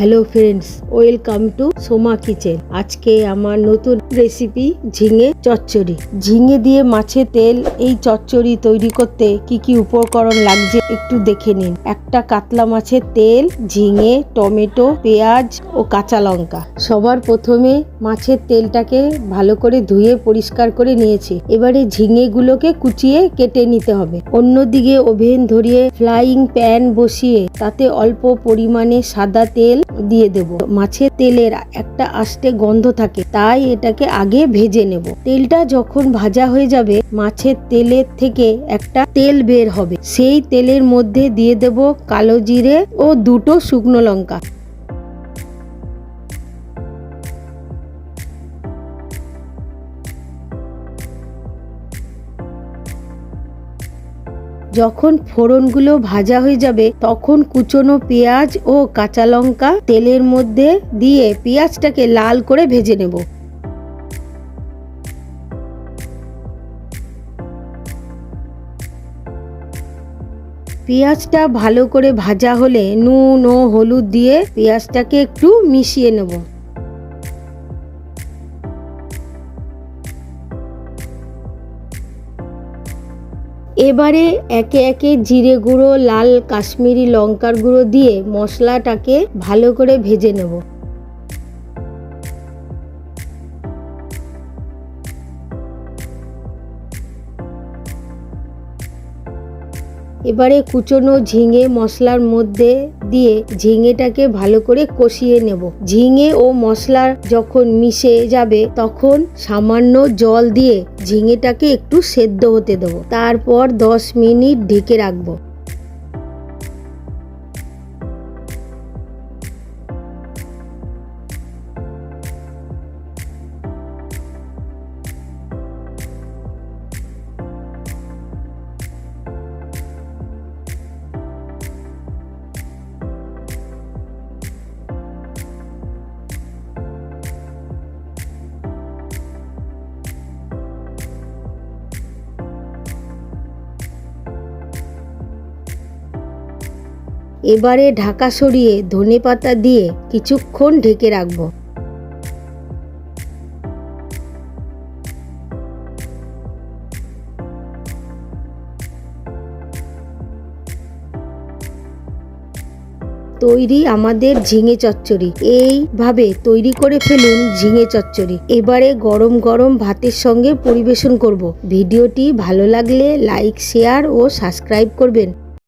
Hello friends welcome to Soma kitchen আজকে আমার নতুন রেসিপি ঝিঙে চচ্চড়ি। ঝিঙে দিয়ে মাছের তেল, এই চচ্চড়ি তৈরি করতে কি কি উপকরণ লাগছে একটু দেখে নিন। একটা কাতলা মাছের তেল, ঝিঙে, টমেটো, পেঁয়াজ ও কাঁচা লঙ্কা। সবার প্রথমে মাছের তেলটাকে ভালো করে ধুয়ে পরিষ্কার করে নিয়েছি। এবারে ঝিঙেগুলোকে কুচিয়ে কেটে নিতে হবে। অন্যদিকে ওভেন ধরিয়ে ফ্লাইং প্যান বসিয়ে তাতে অল্প পরিমাণে সাদা তেল দিয়ে দেব। মাছের তেলের একটা আস্তে গন্ধ থাকে, তাই এটাকে আগে ভেজে নেব। তেলটা যখন ভাজা হয়ে যাবে, মাছের তেলের থেকে একটা তেল বের হবে। সেই তেলের মধ্যে দিয়ে দেব কালো জিরে ও দুটো শুকনো লঙ্কা। যখন ফোড়নগুলো ভাজা হয়ে যাবে, তখন কুচনো পেঁয়াজ ও কাঁচা লঙ্কা তেলের মধ্যে দিয়ে পেঁয়াজটাকে লাল করে ভেজে নেব। পেঁয়াজটা ভালো করে ভাজা হলে নুন ও হলুদ দিয়ে পেঁয়াজটাকে একটু মিশিয়ে নেব। এবারে একে একে জিরে গুঁড়ো, লাল কাশ্মীরি লঙ্কার গুঁড়ো দিয়ে মশলাটাকে ভালো করে ভেজে নেব। এবারে কুচনো ঝিঙে মশলার মধ্যে দিয়ে ঝিঙেটাকে ভালো করে কষিয়ে নেব। ঝিঙে ও মশলা যখন মিশে যাবে, তখন সামান্য জল দিয়ে ঝিঙেটাকে একটু সেদ্ধ হতে দেবো। তারপর দশ মিনিট ঢেকে রাখব। এবারে ঢাকা সরিয়ে ধনে পাতা দিয়ে কিছুক্ষণ ঢেকে রাখব। তৈরি আমাদের ঝিঙে চচ্চড়ি। এইভাবে তৈরি করে ফেলুন ঝিঙে চচ্চড়ি। এবারে গরম গরম ভাতের সঙ্গে পরিবেশন করব। ভিডিওটি ভালো লাগলে লাইক, শেয়ার ও সাবস্ক্রাইব করবেন।